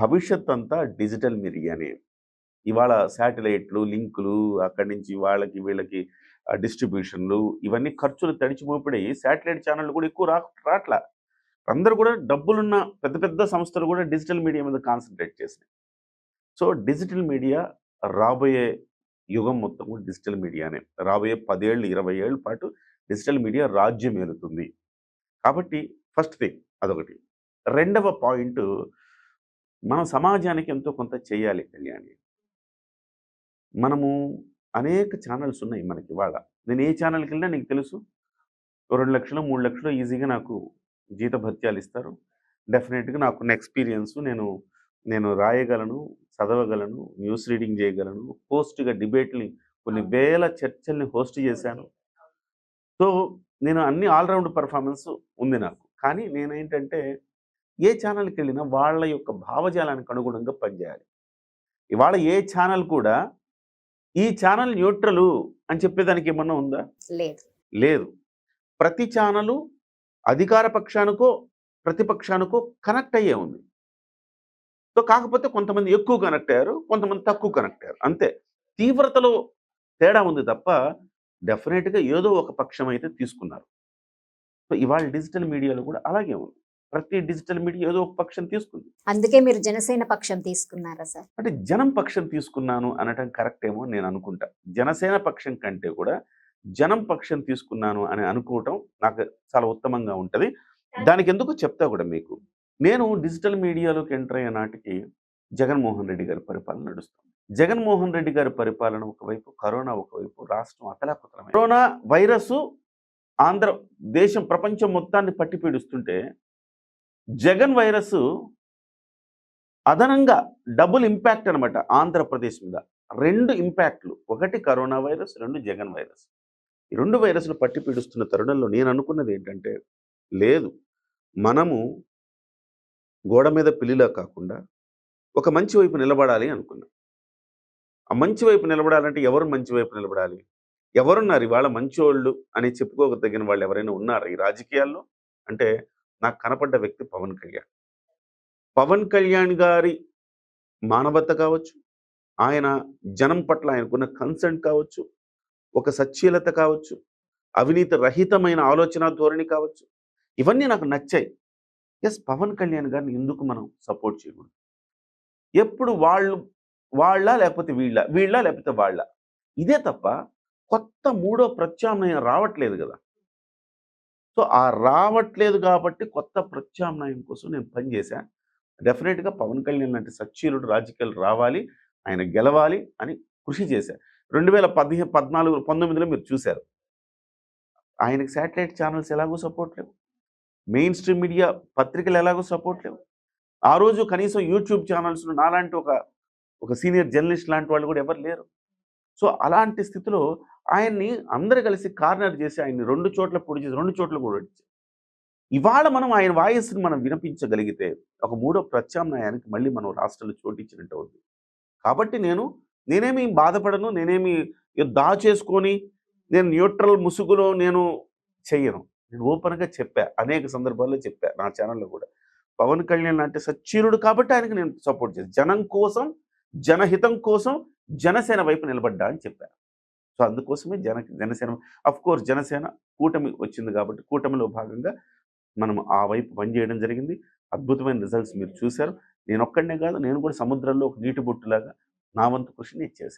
భవిష్యత్ అంతా డిజిటల్ మీడియానే. ఇవాళ శాటిలైట్లు లింకులు అక్కడి నుంచి వాళ్ళకి వీళ్ళకి డిస్ట్రిబ్యూషన్లు ఇవన్నీ ఖర్చులు తడిచిపోయి శాటిలైట్ ఛానళ్ళు కూడా ఎక్కువ రా రాట్లా. అందరూ కూడా డబ్బులున్న పెద్ద పెద్ద సంస్థలు కూడా డిజిటల్ మీడియా మీద కాన్సన్ట్రేట్ చేసినాయి. సో డిజిటల్ మీడియా రాబోయే యుగం మొత్తం కూడా డిజిటల్ మీడియానే. రాబోయే పదేళ్ళు ఇరవై ఏళ్ళ పాటు డిజిటల్ మీడియా రాజ్యం ఏలుతుంది కాబట్టి ఫస్ట్ థింగ్ అదొకటి. రెండవ పాయింట్ మనం సమాజానికి ఎంతో కొంత చేయాలి కళ్యాణి. మనము అనేక ఛానల్స్ ఉన్నాయి మనకి ఇవాళ. నేను ఏ ఛానల్కి వెళ్ళినా నీకు తెలుసు. రెండు లక్షలు మూడు లక్షలు ఈజీగా నాకు జీత భత్యాలు ఇస్తారు. డెఫినెట్గా నాకున్న ఎక్స్పీరియన్స్ నేను నేను రాయగలను చదవగలను న్యూస్ రీడింగ్ చేయగలను హోస్ట్గా డిబేట్ని కొన్ని వేల చర్చల్ని హోస్ట్ చేశాను. సో నేను అన్ని ఆల్రౌండ్ పర్ఫార్మెన్స్ ఉంది నాకు. కానీ నేనేంటంటే ఏ ఛానల్కి వెళ్ళినా వాళ్ళ యొక్క భావజాలానికి అనుగుణంగా పనిచేయాలి. ఇవాళ ఏ ఛానల్ కూడా ఈ ఛానల్ న్యూట్రలు అని చెప్పేదానికి ఏమన్నా ఉందా? లేదు. లేదు. ప్రతి ఛానలు అధికార పక్షానికో ప్రతిపక్షానికో కనెక్ట్ అయ్యే ఉంది. సో కాకపోతే కొంతమంది ఎక్కువ కనెక్ట్ అయ్యారు కొంతమంది తక్కువ కనెక్ట్ అయ్యారు. అంతే. తీవ్రతలో తేడా ఉంది తప్ప డెఫినెట్గా ఏదో ఒక పక్షం అయితే తీసుకున్నారు. సో ఇవాళ డిజిటల్ మీడియాలో కూడా అలాగే ఉంది. ప్రతి డిజిటల్ మీడియా ఏదో ఒక పక్షం తీసుకుంది. అందుకే మీరు జనసేన పక్షం తీసుకున్నారా సార్? అంటే జనం పక్షం తీసుకున్నాను అనటం కరెక్ట్ ఏమో నేను అనుకుంటా. జనసేన పక్షం కంటే కూడా జనం పక్షం తీసుకున్నాను అని అనుకోవటం నాకు చాలా ఉత్తమంగా ఉంటుంది. దానికి ఎందుకు చెప్తా కూడా మీకు నేను డిజిటల్ మీడియాలోకి ఎంటర్ అయ్యే నాటికి జగన్మోహన్ రెడ్డి గారి పరిపాలన నడుస్తుంది. జగన్మోహన్ రెడ్డి గారి పరిపాలన ఒకవైపు కరోనా ఒకవైపు రాష్ట్రం అతలాకుతలమైంది. కరోనా వైరస్ ఆంధ్ర దేశం ప్రపంచం మొత్తాన్ని పట్టి పీడిస్తుంటే జగన్ వైరస్ అదనంగా డబుల్ ఇంపాక్ట్ అనమాట ఆంధ్రప్రదేశ్ మీద. రెండు ఇంపాక్ట్లు. ఒకటి కరోనా వైరస్ రెండు జగన్ వైరస్. ఈ రెండు వైరస్లు పట్టి పీడుస్తున్న తరుణంలో నేను అనుకున్నది ఏంటంటే లేదు. మనము గోడ మీద పిల్లిలా కాకుండా ఒక మంచి వైపు నిలబడాలి అనుకున్నా. ఆ మంచి వైపు నిలబడాలంటే ఎవరు మంచి వైపు నిలబడాలి? ఎవరున్నారు? ఇవాళ మంచోళ్ళు అని చెప్పుకోదగిన వాళ్ళు ఎవరైనా ఉన్నారా ఈ రాజకీయాల్లో? అంటే నాకు కనపడ్డ వ్యక్తి పవన్ కళ్యాణ్. పవన్ కళ్యాణ్ గారి మానవత కావచ్చు ఆయన జనం పట్ల ఆయనకున్న కన్సర్న్ కావచ్చు ఒక సచ్చీలత కావచ్చు అవినీతి రహితమైన ఆలోచన ధోరణి కావచ్చు ఇవన్నీ నాకు నచ్చాయి. ఎస్ పవన్ కళ్యాణ్ గారిని ఎందుకు మనం సపోర్ట్ చేయకూడదు? ఎప్పుడు వాళ్ళు వాళ్ళ లేకపోతే వీళ్ళ? వీళ్ళ లేకపోతే వాళ్ళ? ఇదే తప్ప కొత్త మూడో ప్రత్యామ్నాయం రావట్లేదు కదా. సో ఆ రావట్లేదు కాబట్టి కొత్త ప్రత్యామ్నాయం కోసం నేను పనిచేశాను డెఫినెట్గా పవన్ కళ్యాణ్ లాంటి సచ్చీలుడు రాజకీయాలు రావాలి ఆయన గెలవాలి అని కృషి చేశారు. రెండు వేల పదిహే పద్నాలుగు పంతొమ్మిదిలో మీరు చూశారు. ఆయనకి శాటిలైట్ ఛానల్స్ ఎలాగో సపోర్ట్ లేవు. మెయిన్ స్ట్రీమ్ మీడియా పత్రికలు ఎలాగో సపోర్ట్ లేవు. ఆ రోజు కనీసం యూట్యూబ్ ఛానల్స్ నాలాంటి ఒక ఒక సీనియర్ జర్నలిస్ట్ లాంటి వాళ్ళు కూడా ఎవరు లేరు. సో అలాంటి స్థితిలో ఆయన్ని అందరు కలిసి కార్నర్ చేసి ఆయన్ని రెండు చోట్ల పొడి చేసి రెండు చోట్ల కూడా పొడిచారు. ఇవాళ మనం ఆయన వాయిస్ని మనం వినిపించగలిగితే ఒక మూడో ప్రత్యామ్నాయానికి మళ్ళీ మనం రాష్ట్రంలో చోటిచ్చినట్టు అవుతుంది కాబట్టి నేను నేనేమి బాధపడను నేనేమి ఏదో దాచేసుకొని నేను న్యూట్రల్ ముసుగులో నేను చెయ్యను నేను ఓపెన్గా చెప్పా అనేక సందర్భాల్లో చెప్పా నా ఛానల్లో కూడా. పవన్ కళ్యాణ్ లాంటి సచ్చీరుడు కాబట్టి ఆయనకి నేను సపోర్ట్ చేశాను జనం కోసం జనహితం కోసం జనసేన వైపు నిలబడ్డా అని చెప్పాను సో అందుకోసమే జన జనసేన అఫ్ కోర్స్ జనసేన కూటమి వచ్చింది కాబట్టి కూటమిలో భాగంగా మనం ఆ వైపు పనిచేయడం జరిగింది. అద్భుతమైన రిజల్ట్స్ మీరు చూశారు. నేను ఒక్కడనే కాదు నేను కూడా సముద్రంలో ఒక నీటి బొట్టులాగా నా వంతు కృషి నేను చేశాను.